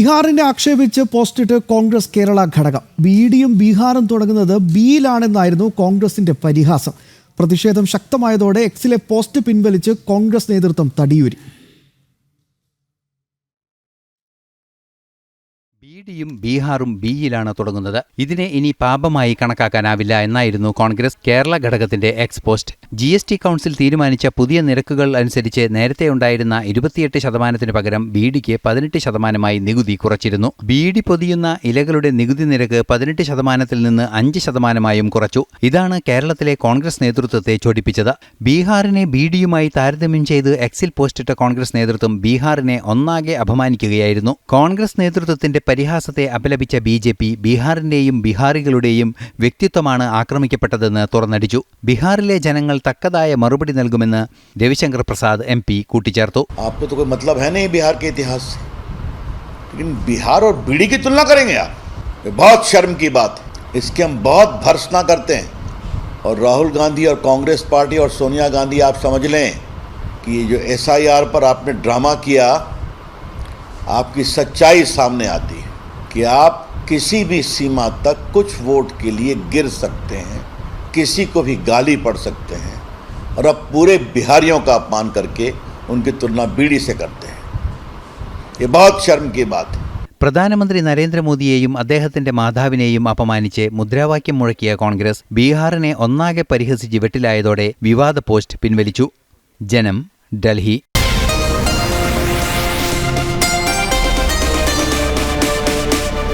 ബീഹാറിനെ ആക്ഷേപിച്ച് പോസ്റ്റിട്ട് കോൺഗ്രസ് കേരള ഘടകം ബി ഡിയും ബീഹാറും തുടങ്ങുന്നത് ബിയിലാണെന്നായിരുന്നു കോൺഗ്രസിന്റെ പരിഹാസം പ്രതിഷേധം ശക്തമായതോടെ എക്സിലെ പോസ്റ്റ് പിൻവലിച്ച് കോൺഗ്രസ് നേതൃത്വം തടിയൂരി ബിഡിയും ബീഹാറും ബിയിലാണ് തുടങ്ങുന്നത് ഇതിനെ ഇനി പാപമായി കണക്കാക്കാനാവില്ല എന്നായിരുന്നു കോൺഗ്രസ് കേരള ഘടകത്തിന്റെ എക്സ്പോസ്റ്റ് ജി എസ് ടി കൗൺസിൽ തീരുമാനിച്ച പുതിയ നിരക്കുകൾ അനുസരിച്ച് നേരത്തെ ഉണ്ടായിരുന്ന ഇരുപത്തിയെട്ട് ശതമാനത്തിന് പകരം ഡിക്ക് പതിനെട്ട് ശതമാനമായി നികുതി കുറച്ചിരുന്നു ഡി പൊതിയുന്ന ഇലകളുടെ നികുതി നിരക്ക് പതിനെട്ട് ശതമാനത്തിൽ നിന്ന് അഞ്ച് ശതമാനമായും കുറച്ചു ഇതാണ് കേരളത്തിലെ കോൺഗ്രസ് നേതൃത്വത്തെ ചൊടിപ്പിച്ചത് ബീഹാറിനെ ബിഡിയുമായി താരതമ്യം ചെയ്ത് എക്സിൽ പോസ്റ്റിട്ട കോൺഗ്രസ് നേതൃത്വം ബീഹാറിനെ ഒന്നാകെ അപമാനിക്കുകയായിരുന്നു കോൺഗ്രസ് നേതൃത്വത്തിന്റെ ಪರಿಹಾಸತೆ ಅಪಲಭಿತ ಬಿಜೆಪಿ ಬಿಹಾರಿನೀಯ ಬಿಹಾರಿಗಳಡೆಯ ವ್ಯಕ್ತಿತ್ವಮಾನ ಆಕ್ರಮಿಕೆ ಪಟ್ಟದನ್ನು ತರನಡಿತು ಬಿಹಾರಲೇ ಜನಗಳು ತಕ್ಕದಾಯ ಮರುಬಿಡಿnlmನ ದೇವಶಂಕರ ಪ್ರಸಾದ್ ಎಂಪಿ ಕೂಟೀಚೇರ್ತೋ ಆಪತಕೋ મતಲಬ್ ಹೈ ನಹೀ ಬಿಹಾರ್ ಕೆ ಇತಿಹಾಸ ಲೇಕಿನ್ ಬಿಹಾರ್ ಔರ್ ಬಿಡಿ ಕಿ ತುಲನಾ ಕರೆಂಗೆ ಆಪ್ ಎ ಬಹುತ್ ಶರ್ಮ್ ಕಿ ಬಾತ್ ಇಸ್ಕೆ ಹಂ ಬಹುತ್ ಧರ್ಸನಾ ಕರ್ತೆ ಹಂ ಔರ್ ರಾಹುಲ್ ಗಾಂಧಿ ಔರ್ ಕಾಂಗ್ರೆಸ್ ಪಾರ್ಟಿ ಔರ್ ಸೋನಿಯಾ ಗಾಂಧಿ ಆಪ್ ಸಮಜ್ ಲೇಂ ಕಿ ಯೇ ಜೋ ಎಸಐಆರ್ ಪರ್ ಆಪ್ನೆ ಡ್ರಾಮಾ ಕಿಯಾ आपकी सच्चाई सामने आती है कि आप किसी भी सीमा तक कुछ वोट के लिए गिर सकते हैं किसी को भी गाली पड़ सकते हैं और अब पूरे बिहारियों का अपमान करके उनकी तुलना बीड़ी से करते हैं ये बहुत शर्म की बात है പ്രധാനമന്ത്രി നരേന്ദ്രമോദിയെയും അദ്ദേഹത്തിന്റെ മാതാവിനെയും അപമാനിച്ച് മുദ്രാവാക്യം മുഴക്കിയ കോൺഗ്രസ് ബീഹാറിനെ ഒന്നാകെ പരിഹസിച്ച് വെട്ടിലായതോടെ വിവാദ പോസ്റ്റ് പിൻവലിച്ചു ജനം ഡൽഹി